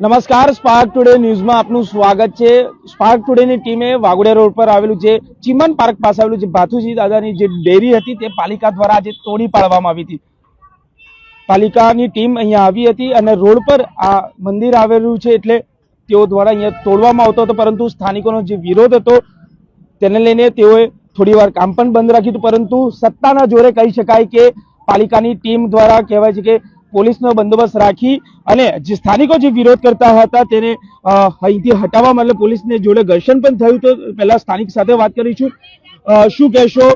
નમસ્કાર spark today ન્યૂઝમાં આપનું સ્વાગત છે. સ્પાર્ક ટુડેની ટીમે વાઘોડિયા રોડ પર આવેલું જે ચિમન પાર્ક પાસે આવેલું છે ભાથુજી દાદાની જે ડેરી હતી તે પાલિકા દ્વારા આજે તોડી પાડવામાં આવી હતી. પાલિકાની ટીમ અહીંયા આવી હતી અને રોડ પર આ મંદિર આવેલું છે એટલે તેઓ દ્વારા અહીંયા તોડવામાં આવતો હતો, પરંતુ સ્થાનિકોનો જે વિરોધ હતો તેને લઈને તેઓએ થોડીવાર કામ પણ બંધ રાખ્યું હતું, પરંતુ સત્તાના જોરે કહી શકાય કે પાલિકાની ટીમ દ્વારા કહેવાય છે કે પોલીસનો બંદોબસ્ત રાખી અને જે સ્થાનિકો જે વિરોધ કરતા હતા તેને અહીંથી હટાવવા મતલબ પોલીસને જોડે ઘર્ષણ પણ થયું તો પહેલા સ્થાનિક સાથે વાત કરીશું. શું કહેશો?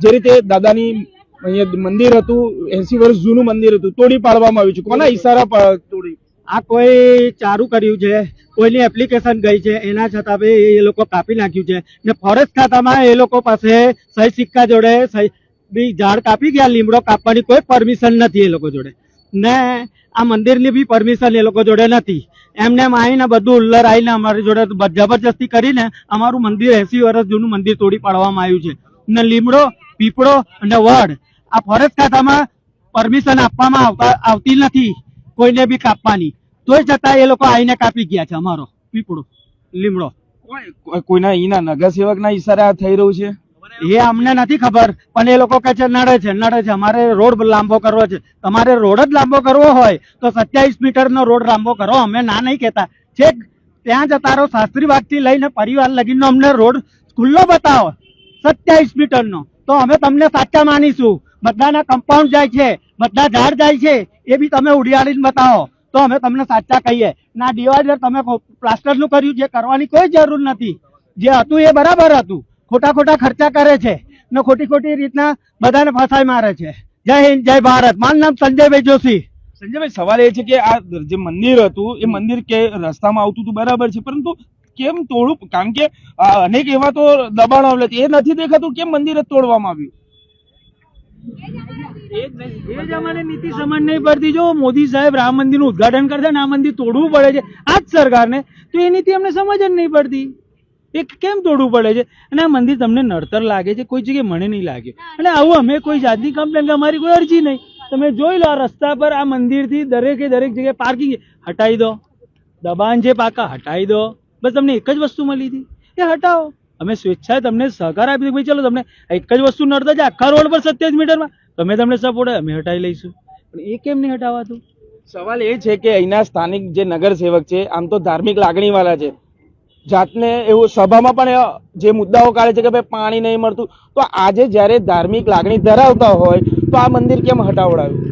જે રીતે દાદાની અહીંયા મંદિર હતું, એસી વર્ષ જૂનું મંદિર હતું, તોડી પાડવામાં આવ્યું છે. કોના ઈશારા તોડી? આ કોઈ ચારું કર્યું છે, કોઈની એપ્લિકેશન ગઈ છે, એના છતાં બી એ લોકો કાપી નાખ્યું છે. ને ફોરેસ્ટ ખાતામાં એ લોકો પાસે સહી સિક્કા જોડે સહી, બી ઝાડ કાપી ગયા, લીમડો કાપવાની કોઈ પરમિશન નથી એ લોકો જોડે. ને આ મંદિરની બી પરમિશન એ લોકો જોડે નથી. એમને એમ આવીને બધું ઉલ્લર આવીને અમારી જોડે જબરજસ્તી કરીને અમારું મંદિર એસી વર્ષ જૂનું મંદિર તોડી પાડવામાં આવ્યું છે. ને લીમડો, પીપળો અને વડ આ ફોરેસ્ટ ખાતામાં પરમિશન આપવામાં આવતા આવતી નથી કોઈને બી કાપવાની. તોય છતાં એ લોકો આવીને કાપી ગયા છે અમારો પીપળો, લીમડો. કોઈ- કોઈના અહીંના નગરસેવકના ઈશારે આ થઈ રહ્યું છે? એ અમને નથી ખબર પણ એ લોકો કહે છે નડે છે નડે છે. અમારે રોડ લાંબો કરવો છે. તમારે રોડ જ લાંબો કરવો હોય તો સત્યાવીસ મીટરનો રોડ લાંબો કરો. અમે ના નહીં કહેતા. છેક ત્યાં જતા રહો શાસ્ત્રી બાગથી લઈને પરિવાર લગીનો અમને રોડ ખુલ્લો બતાવો સત્યાવીસ મીટરનો. તો અમે તમને સાચા માનીશું. બધાના કમ્પાઉન્ડ જાય છે બધા ઝાડ જાય છે એ બી તમે ઉડિયાળીને બતાવો. તો અમે તમને સાચા કહીએ. ના ડિવાઈડર તમે પ્લાસ્ટરનું કર્યું જે કરવાની કોઈ જરૂર નથી. જે હતું એ બરાબર હતું. ખોટા ખોટા ખર્ચા કરે છે ને ખોટી ખોટી રીતના બધાને ફસાઈ મારે છે. જય હિન્દ જય ભારત. મારું નામ સંજયભાઈ જોશી. સંજયભાઈ સવાલ એ છે કે આ જે મંદિર હતું એ મંદિર કે રસ્તામાં આવતું હતું બરાબર છે પરંતુ કેમ તોડું? કારણ કે અનેક એવા તો દબાણો આવે એ નથી દેખાતું કેમ મંદિર જ તોડવામાં આવ્યું? એ જ નીતિ સમજ નહીં પડતી. જો મોદી સાહેબ રામ મંદિરનું ઉદ્ઘાટન કરશે ને આ મંદિર તોડવું પડે છે આ જ સરકારને તો એ નીતિ અમને સમજ જ નહીં પડતી. એ કેમ તોડવું પડે છે? અને આ મંદિર તમને નડતર લાગે છે, કોઈ જગ્યાએ મને નહીં લાગે. અને આવું અમે કોઈ જાતની કમ્પ્લેન કે અમારી કોઈ અરજી નહીં. તમે જોઈ લો રસ્તા પર આ મંદિરથી દરેકે દરેક જગ્યાએ પાર્કિંગ હટાવી દો. દબાણ જે પાકા હટાવી દો. બસ તમને એક જ વસ્તુ મળી હતી. એ હટાવો. અમે સ્વેચ્છાએ તમને સહકાર આપી દીધો. ભાઈ, ચલો તમને એક જ વસ્તુ નડતા છે આખા રોડ પર સત્યાવીસ મીટરમાં. તમે તમને સપોર્ટ અમે હટાવી લઈશું. પણ એ કેમ નહીં હટાવાતું? સવાલ એ છે કે અહીંના સ્થાનિક જે નગરસેવક છે, આમ તો ધાર્મિક લાગણીવાળા છે. જાતને એવું સભામાં પણ જે મુદ્દાઓ કાઢે છે કે ભાઈ પાણી નહીં મળતું તો આજે જ્યારે ધાર્મિક લાગણી ધરાવતા હોય તો આ મંદિર કેમ હટાવડાવ્યું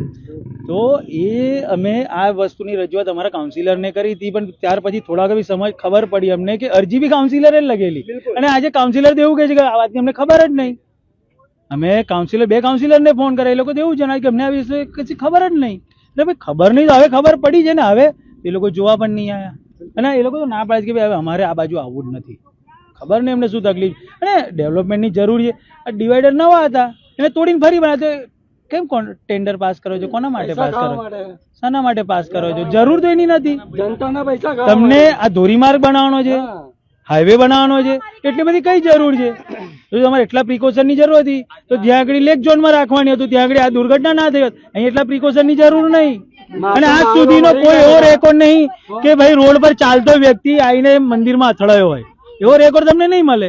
તો એ અમે આ વસ્તુની રજૂઆત અમારા કાઉન્સિલરને કરી હતી પણ ત્યાર પછી થોડાક બી સમજ ખબર પડી અમને કે અરજી બી કાઉન્સિલરે જ લગેલી અને આજે કાઉન્સિલર એવું કહે છે કે આ વાતની અમને ખબર જ નહીં. અમે કાઉન્સિલર બે કાઉન્સિલરને ફોન કર્યા એ લોકો તો એવું જણાવ્યું કે અમને આ વિશે કશી ખબર જ નહીં. એટલે ભાઈ ખબર નહીં તો હવે ખબર પડી છે ને હવે એ લોકો જોવા પણ નહીં આવ્યા અને એ લોકો તો ના પાડે છે કે ભાઈ હવે અમારે આ બાજુ આવવું જ નથી. ખબર નહીં એમને શું તકલીફ. અને ડેવલપમેન્ટની જરૂર છે. આ ડિવાઈડર નવા હતા. એને તોડીને ફરી બનાવે કેમ કોણ ટેન્ડર પાસ કરો છો? કોના માટે પાસ કરો? છો? શાના માટે પાસ કરો છો? જરૂર તો એની નથી. જનતાના પૈસા તમને આ ધોરીમાર્ગ બનાવવાનો છે? હાઈવે બનાવવાનો છે? એટલી બધી કઈ જરૂર છે? જો તમારે એટલા પ્રિકોશનની જરૂર હતી તો જ્યાં આગળ લેક ઝોનમાં રાખવાની હતું. ત્યાં આગળ આ દુર્ઘટના ના થઈ હોત. અહીં એટલા પ્રિકોશનની જરૂર નહીં. અને આજ સુધીનો કોઈ એવો રેકોર્ડ નહીં કે ભાઈ રોડ પર ચાલતો વ્યક્તિ આવીને મંદિરમાં અથડાયો હોય. એવો રેકોર્ડ તમને નહીં મળે?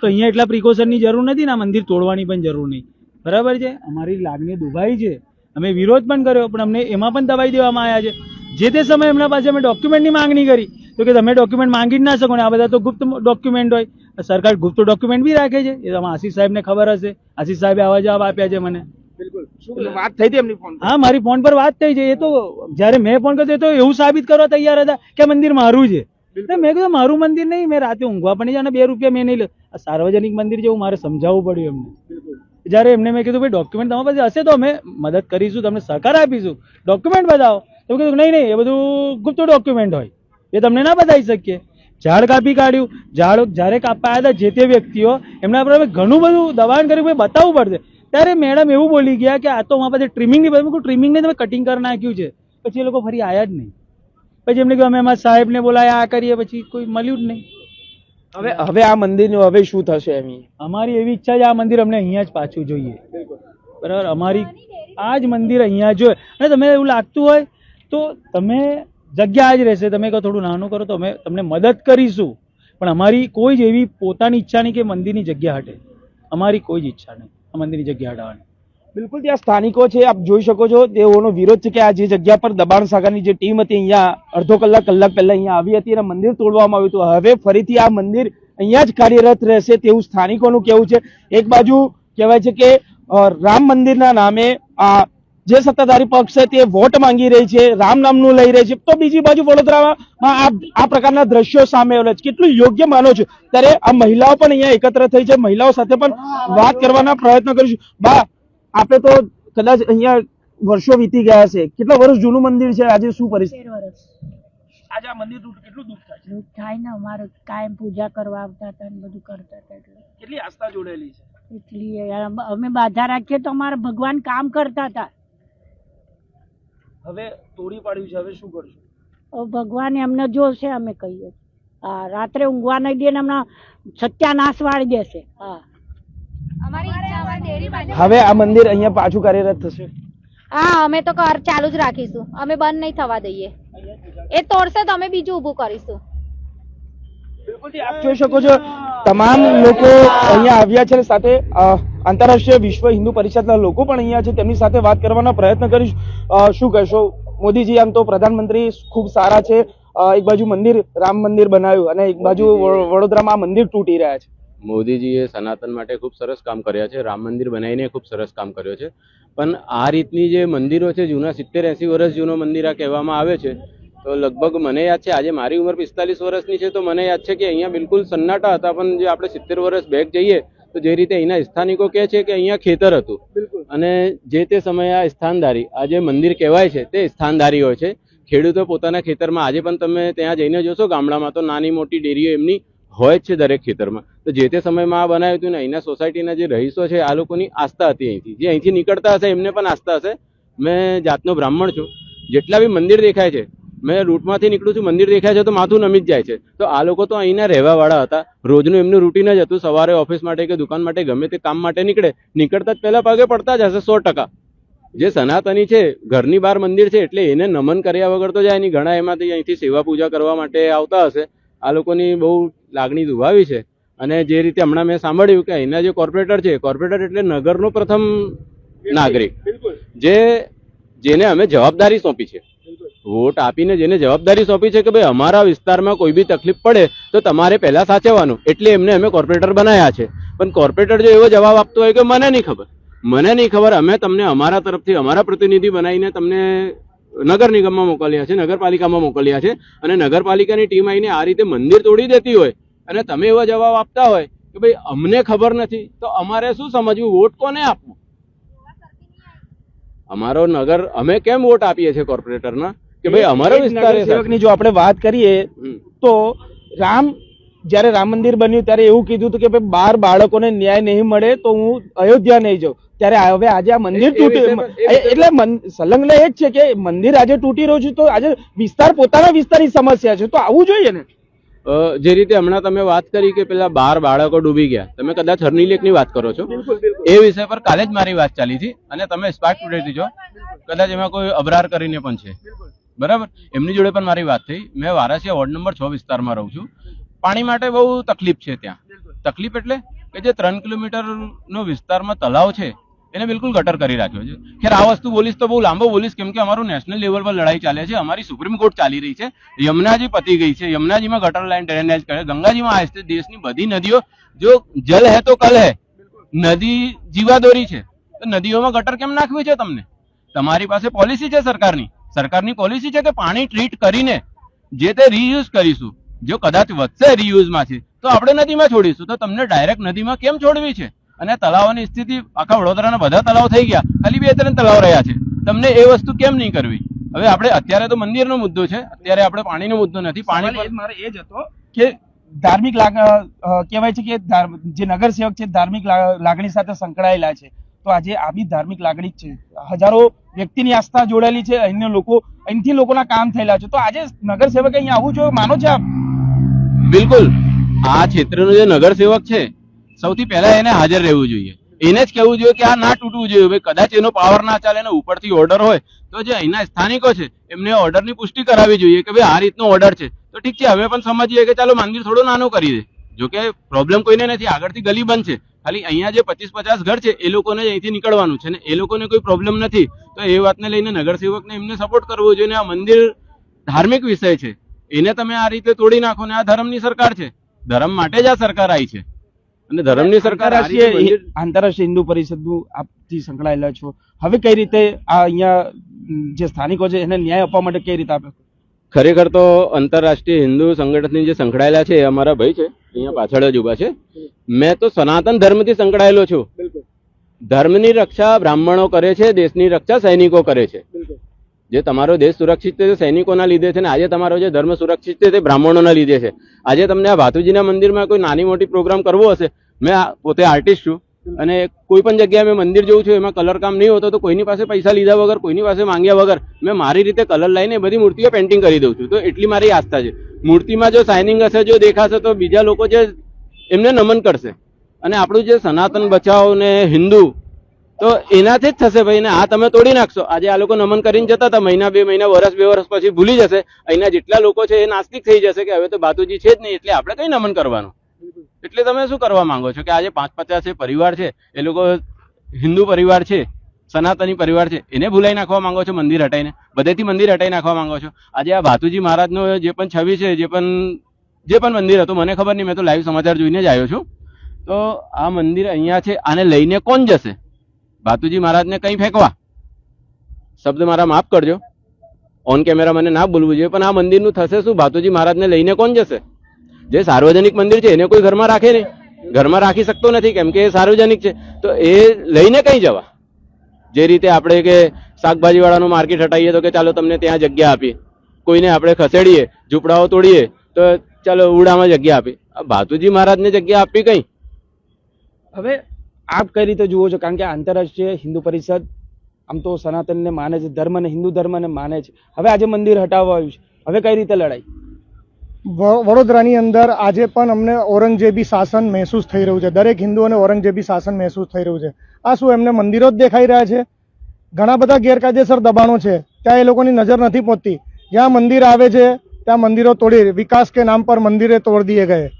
તો અહીંયા એટલા પ્રિકોશનની જરૂર નથી ને આ મંદિર તોડવાની પણ જરૂર નહીં. બરાબર છે? અમારી લાગણી દુભાઈ છે. અમે વિરોધ પણ કર્યો પણ અમને એમાં પણ દબાઈ દેવામાં આવ્યા છે. જે તે સમયે એમના પાસે અમે ડોક્યુમેન્ટની માંગણી કરી. તો કે તમે ડોક્યુમેન્ટ માંગી જ ના શકો ને આ બધા તો ગુપ્ત ડોક્યુમેન્ટ હોય. સરકાર ગુપ્ત ડોક્યુમેન્ટ બી રાખે છે. એ તમે આશીષ સાહેબને ખબર હશે. આશીષ સાહેબે આવા જવાબ આપ્યા છે મને. વાત થઈ હતી એમની ફોન હા મારી ફોન પર વાત થઈ છે. એ તો જ્યારે મેં ફોન કર્યો તો એવું સાબિત કરવા તૈયાર હતા કે મંદિર મારું છે. મેં કીધું મારું મંદિર નહીં મેં રાતે ઊંઘવા પણ અને બે રૂપિયા મેં નહીં લે. આ સાર્વજનિક મંદિર જેવું મારે સમજાવવું પડ્યું એમને. જ્યારે એમને મેં કીધું ભાઈ ડોક્યુમેન્ટ તમારી પાસે હશે તો અમે મદદ કરીશું તમને સહકાર આપીશું. ડોક્યુમેન્ટ બતાવો. તો કીધું નહીં નહીં એ બધું ગુપ્ત ડોક્યુમેન્ટ હોય. એ તમને ના બતાવી શકીએ. ઝાડ કાપી કાઢ્યું. ઝાડ જ્યારે કાપવા આવ્યા હતા જે તે વ્યક્તિઓ એમના પર ઘણું બધું દબાણ કર્યું ભાઈ બતાવવું પડશે. ત્યારે મેડમ એવું બોલી ગયા કે આ તો અમારા પાસે ટ્રીમિંગ નહીં બધું ટ્રીમિંગ નહીં તમે કટિંગ કરી નાખ્યું છે. પછી એ લોકો ફરી આવ્યા જ નહીં. પછી એમને કહ્યું અમે અમારા સાહેબને બોલાયા આ કરીએ પછી કોઈ મળ્યું જ નહીં. હવે હવે આ મંદિરનું હવે શું થશે એમ? અમારી એવી ઈચ્છા છે આ મંદિર અમને અહીંયા જ પાછું જોઈએ. બરાબર? અમારી આ જ મંદિર અહીંયા જોઈએ અને તમે એવું લાગતું હોય તો તમે જગ્યા જ રહેશે. તમે કહો થોડું નાનું કરો તો અમે તમને મદદ કરીશું. પણ અમારી કોઈ જ એવી પોતાની ઈચ્છા નહીં કે મંદિરની જગ્યા હટે. અમારી કોઈ જ ઈચ્છા નહીં. મંદિરની જગ્યા હટાવવાની બિલકુલ, ત્યાં સ્થાનિકો છે, આપ જોઈ શકો છો, તેઓનો વિરોધ છે કે આ જે જગ્યા પર દબાણ સાગરની જે ટીમ હતી, અહીંયા અડધો કલાક કલાક પહેલા અહીંયા આવી હતી અને મંદિર તોડવામાં આવ્યું હતું. હવે ફરીથી આ મંદિર અહીંયા જ કાર્યરત રહેશે તેવું સ્થાનિકોનું કહેવું છે. એક બાજુ કહેવાય છે કે રામ મંદિરના નામે આ જે સત્તાધારી પક્ષ છે તે વોટ માંગી રહી છે રામ નામનું લઈ રહી છે. તો બીજી બાજુ વડોદરામાં આ આ પ્રકારના દ્રશ્યો સામે આવેલા છે. કેટલું યોગ્ય માનો છો? ત્યારે આ મહિલાઓ પણ અહીંયા એકત્ર થઈ છે. મહિલાઓ સાથે પણ વાત કરવાના પ્રયત્ન કરીશું. બા આપણે તો કદાચ અહીંયા વર્ષો વીતી ગયા છે કેટલા વર્ષ જૂનું મંદિર છે? આજે શું પરિસ્થિતિ? આજે આ મંદિર કેટલું દુઃખ થાય દુઃખ થાય ને. અમારે કાયમ પૂજા કરવા આવતા હતા ને બધું કરતા હતા એટલે. કેટલી આસ્થા જોડાયેલી છે? એટલી અમે બાધા રાખીએ તો અમારે ભગવાન કામ કરતા હતા. હવે તોડી પાડ્યું છે હવે શું કરશું? ભગવાન એમને જોશે અમે કહીએ હા રાત્રે ઊંઘવા નહીં દે ને હમણાં સત્યાનાશ વાળી દેશે. હા. અમારી ઈચ્છા અમારી ડેરી બાજુ હવે આ મંદિર અહીંયા પાછું કાર્યરત થશે? હા અમે તો કર ચાલુ જ રાખીશું. અમે બંધ નહીં થવા દઈએ. એ તોડશે તો અમે બીજું ઊભું કરીશું. બિલકુલ આપ જોઈ શકો છો તમામ લોકો અહીંયા આવ્યા છે સાથે અ, આંતરરાષ્ટ્રીય વિશ્વ હિન્દુ પરિષદના લોકો પણ અહીંયા છે. તેમની સાથે વાત કરવાનો પ્રયત્ન કરીશ. શું કહેશો? મોદીજી આમ તો પ્રધાનમંત્રી ખૂબ સારા છે. એક બાજુ મંદિર રામ મંદિર બનાવ્યું અને એક બાજુ વડોદરામાં મંદિર તૂટી રહ્યા છે. મોદીજીએ સનાતન માટે ખૂબ સરસ કામ કર્યા છે. રામ મંદિર બનાવીને ખૂબ સરસ કામ કર્યો છે. પણ આ રીતની જે મંદિરો છે જૂના સિત્તેર એંસી વર્ષ જૂનો મંદિર આ કહેવામાં આવે છે તો લગભગ મને યાદ છે આજે મારી ઉંમર પિસ્તાલીસ વર્ષની છે તો મને યાદ છે કે અહીંયા બિલકુલ સન્નાટા હતા પણ જે આપણે સિત્તેર વર્ષ બેક જઈએ તો જે રીતે અહીંના સ્થાનિકો કહે છે કે અહીંયા ખેતર હતું. અને જે તે સમયે આ સ્થાનધારી આ જે મંદિર કહેવાય છે તે સ્થાનધારી હોય છે. ખેડૂતો પોતાના ખેતરમાં આજે પણ તમે ત્યાં જઈને જોશો ગામડામાં તો નાની મોટી ડેરીઓ એમની હોય જ છે દરેક ખેતરમાં. તો જે તે સમયમાં આ બનાવ્યું હતું ને અહીંના સોસાયટીના જે રહીશો છે આ લોકોની આસ્થા હતી અહીંથી. જે અહીંથી નીકળતા હશે એમને પણ આસ્થા હશે. મેં જાતનો બ્રાહ્મણ છું. જેટલા બી મંદિર દેખાય છે મેં રૂટમાંથી નીકળું છું મંદિર દેખાય છે તો માથું નમી જ જાય છે. તો આ લોકો તો અહીંના રહેવાવાળા હતા. રોજનું એમનું રૂટીન જ હતું સવારે ઓફિસ માટે કે દુકાન માટે ગમે તે કામ માટે નીકળે નીકળતા જ પહેલાં પગે પડતા જ હશે સો ટકા. જે સનાતની છે ઘરની બહાર મંદિર છે એટલે એને નમન કર્યા વગર તો જાય નહીં. ઘણા એમાંથી અહીંથી સેવા પૂજા કરવા માટે આવતા હશે. આ લોકોની બહુ લાગણી દુભાવી છે. અને જે રીતે હમણાં મેં સાંભળ્યું કે અહીંના જે કોર્પોરેટર છે કોર્પોરેટર એટલે નગરનો પ્રથમ નાગરિક. જે જેને અમે જવાબદારી સોંપી છે. વોટ આપીને જેને જવાબદારી સોંપી છે કે ભાઈ અમારા વિસ્તારમાં કોઈ બી તકલીફ પડે તો તમારે પહેલા સાચવવાનું. એટલે એમને અમે કોર્પોરેટર બનાવ્યા છે. પણ કોર્પોરેટર જો એવો જવાબ આપતો હોય કે મને નહીં ખબર. મને નહીં ખબર, અમે તમને અમારા તરફથી, અમારા પ્રતિનિધિ બનાવીને તમને નગર નિગમમાં મોકલ્યા છે, નગરપાલિકામાં મોકલ્યા છે. અને નગરપાલિકાની ટીમ આવીને આ રીતે મંદિર તોડી દેતી હોય અને તમે એવા જવાબ આપતા હોય કે ભાઈ અમને ખબર નથી, તો અમારે શું સમજવું? વોટ કોને આપવું? અમારો નગર, અમે કેમ વોટ આપીએ છીએ કોર્પોરેટરના? કે ભાઈ અમારો વિસ્તાર સેવકની જો આપણે વાત કરીએ તો રામ જ્યારે રામ મંદિર બન્યું ત્યારે એવું કીધું હતું કે ભાઈ બાર બાળકોને ન્યાય નહીં મળે તો હું અયોધ્યા નહીં જાઉં. ત્યારે હવે આજે આ મંદિર એ- એ તૂટી વિષય પર- એ વિષય એટલે સંલગ્ન એ જ છે કે મંદિર આજે તૂટી રહ્યું છે તો આજે વિસ્તાર પોતાના વિસ્તારની સમસ્યા છે તો આવું જોઈએ ને? જે રીતે હમણાં તમે વાત કરી કે પેલા બાર બાળકો ડૂબી ગયા તમે કદાચ હરની લેકની વાત કરો છો? એ વિષય પર કાલે જ મારી વાત ચાલી હતી અને તમે સ્પાર્ક ટુડેથી જો કદાચ એમાં કોઈ અબરાર કરીને પણ છે. બરાબર? એમની જોડે પણ મારી વાત થઈ. મેં વારાસિયા વોર્ડ નંબર છ વિસ્તારમાં રહું છું. પાણી માટે બહુ તકલીફ છે ત્યાં. તકલીફ એટલે કે જે ત્રણ કિલોમીટરનો વિસ્તારમાં તલાવ છે, એને બિલકુલ ગટર કરી રાખ્યો છે. ખેર, આ વસ્તુ બોલીશ તો બહુ લાંબો બોલીશ કેમ કે અમારું નેશનલ લેવલ પર લડાઈ ચાલે છે. અમારી સુપ્રીમ કોર્ટ ચાલી રહી છે. યમુનાજી પતી ગઈ છે. યમુનાજીમાં ગટર લાઈન ડ્રેનેજ કરે. ગંગાજીમાં આ છે દેશની બધી નદીઓ, જો જલ હે તો કલ હે. નદી જીવાદોરી છે. તો નદીઓમાં ગટર કેમ નાખવી છે તમને? તમારી પાસે પોલિસી છે સરકારની. સરકારની પોલિસી છે કે પાણી ટ્રીટ કરીને જે તે રીયુઝ કરીશું જો કદાચ વધશે રીયુઝમાંથી તો આપણે નદીમાં છોડીશું. તો તમને ડાયરેક્ટ નદીમાં કેમ છોડવી છે? અને તલાવોની સ્થિતિ આખા વડોદરાના બધા તલાવ થઈ ગયા ખાલી બે ત્રણ તળાવ રહ્યા છે. તમને એ વસ્તુ કેમ નહીં કરવી? હવે આપણે અત્યારે તો મંદિરનો મુદ્દો છે અત્યારે આપણે પાણીનો મુદ્દો નથી. પાણી એ મારે એ જ હતો કે ધાર્મિક કહેવાય છે કે જે નગરસેવક છે ધાર્મિક લાગણી સાથે સંકળાયેલા છે. તો આજે આવી ધાર્મિક લાગણી છે. હજારો વ્યક્તિની આસ્થા જોડાયેલી છે, અહીંના લોકો, અહીંથી લોકોના કામ થયેલા છે. તો આજે નગરસેવક અહીંયા આવવું જોઈએ માનો છે આપ? બિલકુલ. આ ક્ષેત્રનો જે નગરસેવક છે, સૌથી પહેલા એને હાજર રહેવું જોઈએ. એને જ કહેવું જોઈએ કે આ ના તૂટવું જોઈએ. ભાઈ કદાચ એનો પાવર ના ચાલે અને ઉપરથી ઓર્ડર હોય, તો જે અહીંના સ્થાનિકો છે, એમને ઓર્ડરની પુષ્ટિ કરાવવી જોઈએ કે ભાઈ આ રીતનો ઓર્ડર છે. તો ઠીક છે, હવે પણ સમજીએ કે ચાલો મંદિર થોડું નાનું કરી દે. જો કે પ્રોબ્લેમ કોઈને નથી આગળથી ગલી બંધ છે. ખાલી અહીંયા જે પચીસ પચાસ ઘર છે એ લોકોને અહીંથી નીકળવાનું છે ને એ લોકોને કોઈ પ્રોબ્લેમ નથી. તો એ વાતને લઈને નગરસેવકને એમને સપોર્ટ કરવો જોઈએ ને આ મંદિર ધાર્મિક વિષય છે. એને તમે આ રીતે તોડી નાખો ને આ ધર્મની સરકાર છે. ધર્મ માટે જ આ સરકાર આવી છે. અને ધર્મની સરકાર આવી છે આંતરરાષ્ટ્રીય હિન્દુ પરિષદનું આપથી સંકળાયેલા છો. હવે કઈ રીતે આ અહીંયા જે સ્થાનિકો છે એને ન્યાય આપવા માટે કઈ રીતે આપે? ખરેખર તો આંતરરાષ્ટ્રીય હિન્દુ સંગઠનની જે સંકળાયેલા છે એ અમારા ભાઈ છે અહીંયા પાછળ જ ઊભા છે. મેં તો સનાતન ધર્મથી સંકળાયેલો છું. ધર્મની રક્ષા બ્રાહ્મણો કરે છે દેશની રક્ષા સૈનિકો કરે છે. જે તમારો દેશ સુરક્ષિત છે સૈનિકોના લીધે છે ને આજે તમારો જે ધર્મ સુરક્ષિત છે તે બ્રાહ્મણોના લીધે છે. આજે તમને આ ભાતુજીના મંદિરમાં કોઈ નાની મોટી પ્રોગ્રામ કરવો હશે મેં પોતે આર્ટિસ્ટ છું. અને કોઈ પણ જગ્યાએ મેં મંદિર જોઉં છું એમાં કલર કામ નહીં હોતો, તો કોઈની પાસે પૈસા લીધા વગર, કોઈની પાસે માંગ્યા વગર, મેં મારી રીતે કલર લઈને એ બધી મૂર્તિઓ પેન્ટિંગ કરી દઉં છું. તો એટલી મારી આસ્થા છે. મૂર્તિમાં જો શાઇનિંગ હશે, જો દેખાશે, તો બીજા લોકો જે એમને નમન કરશે. અને આપણું જે સનાતન બચાવ ને હિન્દુ, તો એનાથી જ થશે ભાઈ, ને આ તમે તોડી નાખશો. આજે આ લોકો નમન કરીને જતા હતા, મહિના બે, મહિના વર્ષ બે વર્ષ પછી ભૂલી જશે. અહીંના જેટલા લોકો છે એ નાસ્તિક થઈ જશે કે હવે તો બાતુજી છે જ નહીં, એટલે આપણે કઈ નમન કરવાનું? એટલે તમે શું કરવા માંગો છો? કે આજે પાંચ પચાસ પરિવાર છે, એ લોકો હિન્દુ પરિવાર છે, સનાતની પરિવાર છે, એને ભૂલાઈ નાખવા માંગો છો મંદિર હટાઈને? બધેથી મંદિર હટાઈ નાખવા માંગો છો? આજે આ ભાતુજી મહારાજનો જે પણ છબી છે, જે પણ જે પણ મંદિર હતું, મને ખબર નહીં, મેં તો લાઈવ સમાચાર જોઈને જ આવ્યો છું. તો આ મંદિર અહીંયા છે, આને લઈને કોણ જશે? ભાતુજી મહારાજને કંઈ ફેંકવા? શબ્દ મારા માફ કરજો. ઓન કેમેરા મને ના બોલવું જોઈએ, પણ આ મંદિરનું થશે શું? ભાતુજી મહારાજને લઈને કોણ જશે? જે સાર્વજનિક મંદિર છે, એને કોઈ ઘરમાં રાખે નહીં. ઘરમાં રાખી શકતો નથી, કેમ કે એ સાર્વજનિક છે. તો એ લઈને કઈ જવા? જે રીતે આપણે કે શાકભાજીવાળાનું માર્કેટ હટાવીએ તો કે ચાલો તમને ત્યાં જગ્યા આપીએ. કોઈને આપણે ખસેડીએ, ઝૂંપડાઓ તોડીએ, તો ચાલો ઉડામાં જગ્યા આપી ભાતુજી મહારાજને જગ્યા આપી કઈ? હવે આપ કઈ રીતે જુઓ છો? કારણ કે આંતરરાષ્ટ્રીય હિન્દુ પરિષદ આમ તો સનાતનને માને છે, ધર્મને, હિન્દુ ધર્મને માને છે. હવે આજે મંદિર હટાવવા આવ્યું છે, હવે કઈ રીતે લડાઈ? વડોદરાની અંદર આજે પણ અમને ઔરંગઝેબી શાસન મહેસૂસ થઈ રહ્યું છે. દરેક હિન્દુઓને ઔરંગઝેબી શાસન મહેસૂસ થઈ રહ્યું છે. આ શું એમને મંદિરો જ દેખાઈ રહ્યા છે? ઘણા બધા ગેરકાયદેસર દબાણો છે. ત્યાં એ લોકોની નજર નથી પહોંચતી જ્યાં મંદિર આવે છે, ત્યાં મંદિરો તોડી, વિકાસ કે નામ પર મંદિરે તોડ દીએ ગયે.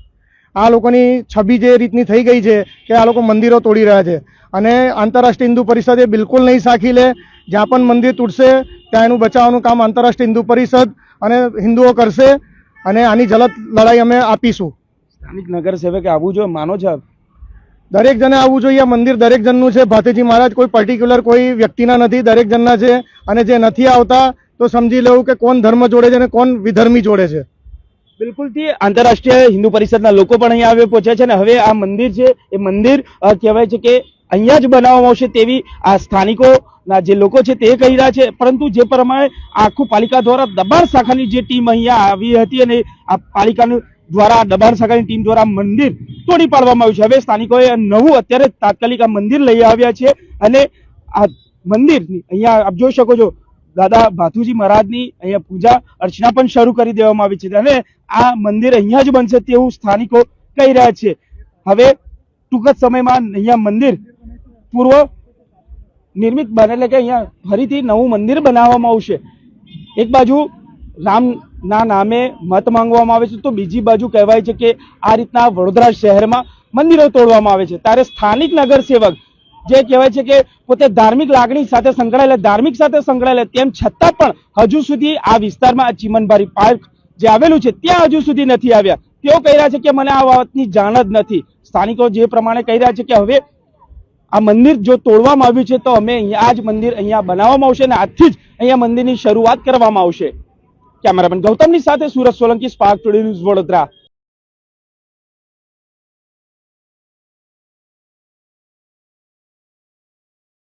આ લોકોની છબી જે રીતની થઈ ગઈ છે કે આ લોકો મંદિરો તોડી રહ્યા છે. અને આંતરરાષ્ટ્રીય હિન્દુ પરિષદ એ બિલકુલ નહીં સાખી લે. જ્યાં પણ મંદિર તૂટશે, ત્યાં એનું બચાવવાનું કામ આંતરરાષ્ટ્રીય હિન્દુ પરિષદ અને હિન્દુઓ કરશે. અને આની જલદ લડાઈ અમે આપીશું. સ્થાનિક નગરસેવકે આવવું જોઈએ માનો છે દરેક જણે આવવું જોઈએ આ મંદિર દરેક જણનું છે. ભાતીજી મહારાજ કોઈ પર્ટિક્યુલર કોઈ વ્યક્તિના નથી દરેક જણના છે. અને જે નથી આવતા તો સમજી લેવું કે કોણ ધર્મ જોડે છે અને કોણ વિધર્મી જોડે છે. બિલકુલથી આંતરરાષ્ટ્રીય હિન્દુ પરિષદના લોકો પણ અહીંયા આવી પહોંચ્યા છે અને હવે આ મંદિર છે એ મંદિર કહેવાય છે કે અહીંયા જ બનાવવામાં આવશે તેવી આ સ્થાનિકોના જે લોકો છે તે કહી રહ્યા છે, પરંતુ જે પ્રમાણે આખું પાલિકા દ્વારા દબાણ શાખાની જે ટીમ અહીંયા આવી હતી અને આ પાલિકાનું દ્વારા દબાણ શાખાની ટીમ દ્વારા મંદિર તોડી પાડવામાં આવ્યું છે. હવે સ્થાનિકોએ નવું અત્યારે તાત્કાલિક આ મંદિર લઈ આવ્યા છે અને આ મંદિર અહીંયા આપ જોઈ શકો છો, દાદા ભાથુજી મહારાજની અહીંયા પૂજા અર્ચના પણ શરૂ કરી દેવામાં આવી છે અને આ મંદિર અહીંયા જ બનશે તેવું સ્થાનિકો કહી રહ્યા છે. હવે ટૂંક જ સમયમાં અહીંયા મંદિર પૂર્વ નિર્મિત બને એટલે કે અહીંયા ફરીથી નવું મંદિર બનાવવામાં આવશે. એક બાજુ રામના નામે મત માંગવામાં આવે છે, તો બીજી બાજુ કહેવાય છે કે આ રીતના વડોદરા શહેરમાં મંદિરો તોડવામાં આવે છે. ત્યારે સ્થાનિક નગરસેવક જે કહેવાય છે કે પોતે ધાર્મિક લાગણી સાથે સંકળાયેલા ધાર્મિક સાથે સંકળાયેલા, તેમ છતાં પણ હજુ સુધી આ વિસ્તારમાં આ ચીમનબારી પાર્ક જે આવેલું છે, ત્યાં હજુ સુધી નથી આવ્યા. તેઓ કહી રહ્યા છે કે મને આ વાતની જાણ જ નથી. સ્થાનિકો જે પ્રમાણે કહી રહ્યા છે કે હવે આ મંદિર જો તોડવામાં આવ્યું છે, તો અમે અહીંયા આ જ મંદિર અહીંયા બનાવવામાં આવશે અને આજથી જ અહીંયા મંદિરની શરૂઆત કરવામાં આવશે. કેમેરામેન ગૌતમની સાથે Surat Solanki spark today news Vadodara.